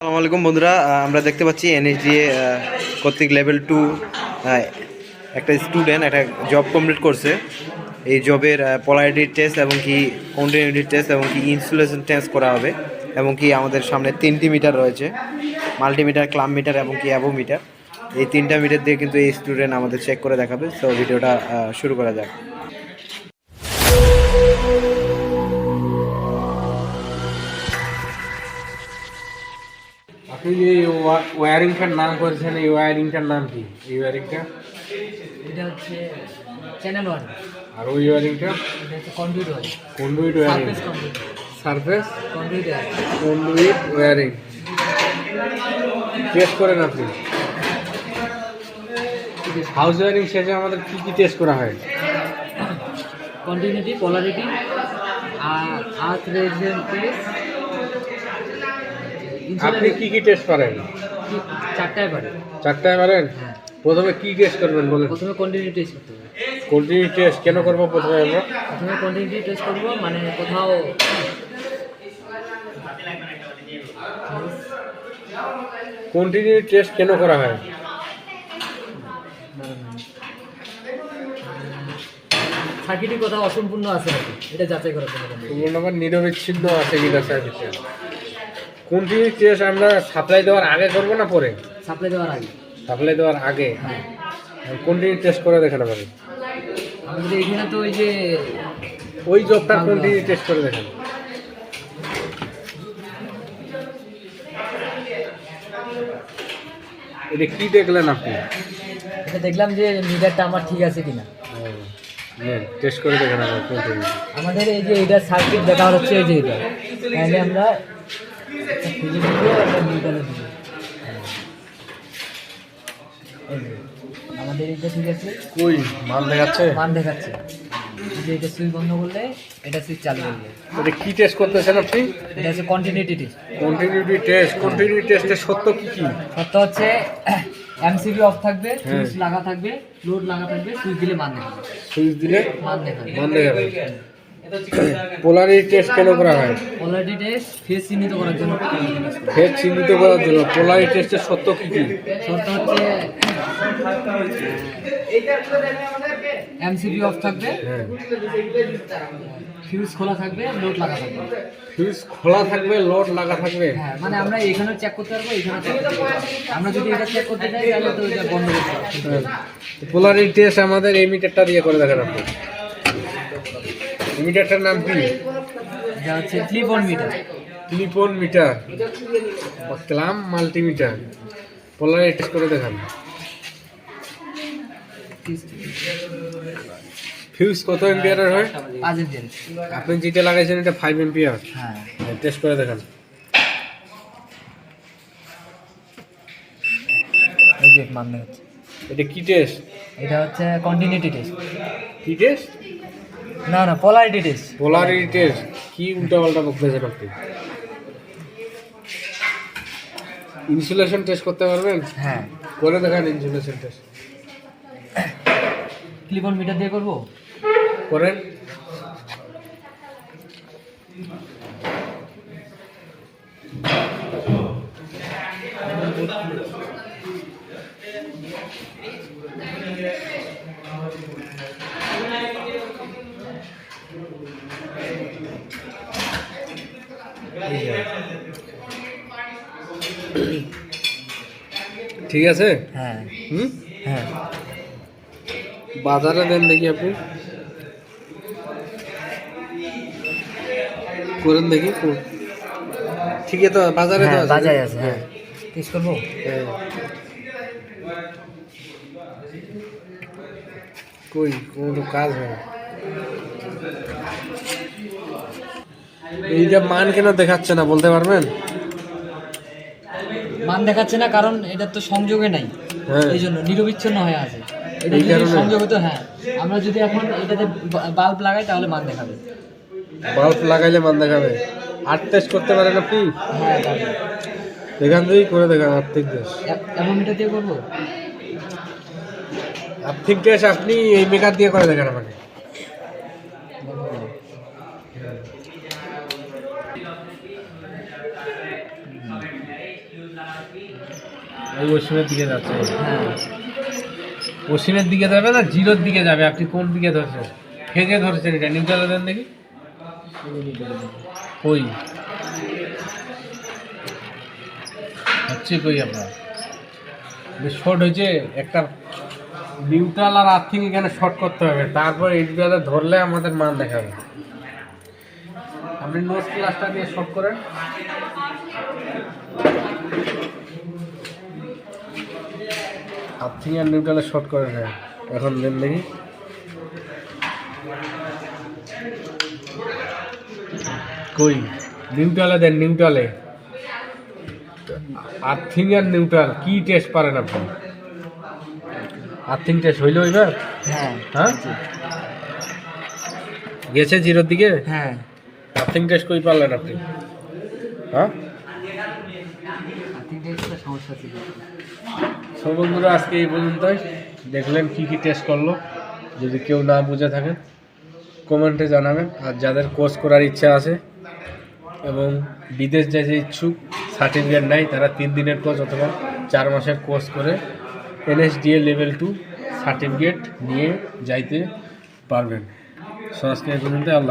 আসসালামু আলাইকুম বন্ধুরা আমরা দেখতে পাচ্ছি এনএসডিএ কর্তৃক লেভেল টু একটা স্টুডেন্ট একটা জব কমপ্লিট করছে। এই জবের পলারিটি টেস্ট এবং কি কন্টিনিউটি টেস্ট এবং কি ইনসুলেশন টেস্ট করা হবে এবং কি আমাদের সামনে তিনটি মিটার রয়েছে মাল্টিমিটার ক্লাম মিটার এবং কি অ্যাভো মিটার এই তিনটা মিটার দিয়ে কিন্তু এই স্টুডেন্ট আমাদের চেক করে দেখাবে। তো ভিডিওটা শুরু করা যাক। এই ওয়া- ওয়্যারিংটার নাম করেছেন এই ওয়্যারিংটার নাম কি? এই ওয়্যারিংটা এটা হচ্ছে চ্যানেল ওয়ান আর ওই ওয়্যারিংটা এটা হচ্ছে conduit one conduit wiring surface conduit conduit wiring test করেন আপনি। হাউস ওয়্যারিং শেষে আমাদের কি কি টেস্ট করা হয়? কন্টিনিউটি পোলারিটি আর আর্থ রেজিস্ট্যান্স আপনি কি কি টেস্ট করেন? চারটায় পারে চারটায় পারেন হ্যাঁ। প্রথমে কি টেস্ট করবেন বলেন? প্রথমে কন্টিনিউটি টেস্ট করতে হবে। কন্টিনিউ টেস্ট কেন করব প্রথমে আমরা? প্রথমে কন্টিনিউটি টেস্ট করব মানে কোথাও কন্টিনিউ টেস্ট কেন করা হয়? সার্কিটই কোথাও অসম্পূর্ণ আছে নাকি? এটা যাচাই করার জন্য। পূর্ণ নাম্বার নিরবিচ্ছিন্ন আছে কিনা সার্ভিসে কন্টিনিউ টেস্ট আমরা সাপ্লাই দেওয়ার আগে করব না পরে? সাপ্লাই দেওয়ার আগে। সাপ্লাই দেওয়ার আগে? হ্যাঁ। কন্টিনিউ টেস্ট করে দেখানো পারে? আমাদের এখানে তো ওই যে ওই জবটা কন্টিনিউ টেস্ট করে দেখান এটা কি দেখলেন আপনি? এটা দেখলাম যে মিটারটা আমার ঠিক আছে কিনা। টেস্ট করে দেখানো আমাদের এই যে এটা সার্কিট দেখা হচ্ছে এই যে এটা তাহলে আমরা আমাদের এটা ঠিক আছে কই? মাল দেখাচ্ছে? মান দেখাচ্ছে। যে এটা সুইচ বন্ধ করলে এটা সুইচ চালু করলে। এটা কি টেস্ট করতেছেন আপনি? এটা হচ্ছে continuity test continuity test continue টেস্টের সত্য কি কি? সত্য হচ্ছে এমসিবি অফ থাকবে সুইচ লাগা থাকবে লোড লাগা থাকবে সুইচ দিলে মান দেখাবে। সুইচ দিলে মান দেখাবে। মান দেখাবে। পোলারিটি টেস্ট কেন করা হয়? অলরেডি টেস্ট ফেস চিহ্নিত করার জন্য। হয়। ফেজ চিহ্নিত করার জন্য। পোলারিটি টেস্টের সত্য কি কি? শর্ত হচ্ছে এমসিবি অফ থাকবে হ্যাঁ। ফিউজ খোলা থাকবে লোড লাগা থাকবে। ফিউজ খোলা থাকবে লোড লাগা থাকবে। হ্যাঁ মানে আমরা এখানেও চেক করতে পারব এখানে চেক করতে পারব। আমরা যদি এটা চেক করতে চাই তাহলে তো এটা বন্ধ করতে হবে। পোলারিটি টেস্ট আমাদের এই মিটারটা দিয়ে করে দেখান আপনি। মিটারটার নাম কি? এটা হচ্ছে clip on meter. Clip on meter. Clamp multimeter. Polarity test করে দেখান। ফিউজ কত এম্পিয়ারের হয়? পাঁচ এম্পিয়ার আপনি যেটা লাগাইছেন এটা ফাইভ এম্পিয়ার হ্যাঁ। টেস্ট করে দেখান। এই যে দেখাচ্ছে এটা কি টেস্ট এটা হচ্ছে কন্টিনিউটি টেস্ট কি টেস্ট না না পোলারিটি টেস্ট পোলারিটি টেস্ট কি উল্টাপাল্টা বলতেছেন আপনি? ইনসুলেশন টেস্ট করতে পারবেন? হ্যাঁ। করে দেখান insulation test clip on meter দিয়ে করব? করেন। ঠিক আছে হ্যাঁ হুম হ্যাঁ বাজারে দেন দেখি আপনি করেন দেখি কো- ঠিক আছে তো বাজারে তো হ্যাঁ আছে। বাজারে আছে হ্যাঁ টেস্ট করব হ্যাঁ। কই কোনো কাজ হয় না। এইটা মান কেন দেখাচ্ছে না বলতে পারবেন? মান দেখাচ্ছে না কারণ এটা তো সংযোগে নাই। হ্যাঁ। এই জন্য নিরবিচ্ছিন্ন হয়ে আছে। এটা যদি সংযোগে তো হ্যাঁ। আমরা যদি এখন এটাতে বাল্ব লাগাই তাহলে মান দেখাবে। বাল্ব লাগাইলে মান দেখাবে। আট টেস্ট করতে পারেন আপনি হ্যাঁ এখান থেকেই করে দেখান আর্থিক টেস্ট এ- অ্যামোমিটার দিয়ে করব? আর্থিক টেস্ট আপনি এই মেকার দিয়ে করে দেখান আমাকে। পশ্চিমের দিকে যাচ্ছে। দিকে যাবে না, জিরোর দিকে যাবে। আপনি কোন দিকে ধরছেন? হেগে ধরছেন এটা নিউট্রালে দেন দেখি কই? হচ্ছে কই আপনার? শর্ট হয়েছে, একটা নিউট্রাল আর আর্থিং এখানে শর্ট করতে হবে। তারপর এইটাতে ধরলে আমাদের মান দেখাবে। আপনি নোট ক্লাসটা দিয়ে শর্ট করেন। আর্থিং আর নিউট্রালে শর্ট করে নেয় এখন দেন দেখি। কই? নিউট্রালে দেন নিউট্রালে। আর্থিং আর নিউট্রাল কি টেস্ট পারেন আপনি? আর্থিং টেস্ট হইল এবার? হ্যাঁ হ্যাঁ? গেছে জিরোর দিকে? হ্যাঁ। আর্থিং টেস্ট কই পারলেন আপনি? হ্যাঁ তিনটে একটা সমস্যা ছিল সব বন্ধুরা, আজকে এই পর্যন্তই। দেখলেন কি কি টেস্ট করল। যদি কেউ না বুঝে থাকেন কমেন্টে জানাবেন। আর যাদের কোর্স করার ইচ্ছা আছে এবং বিদেশ যেতে ইচ্ছুক সার্টিফিকেট নাই তারা তিন দিনের কোর্স অথবা চার মাসের কোর্স করে এনএসডিএ লেভেল টু সার্টিফিকেট নিয়ে যাইতে পারবেন। সো আজকে এই পর্যন্ত আল্লাহ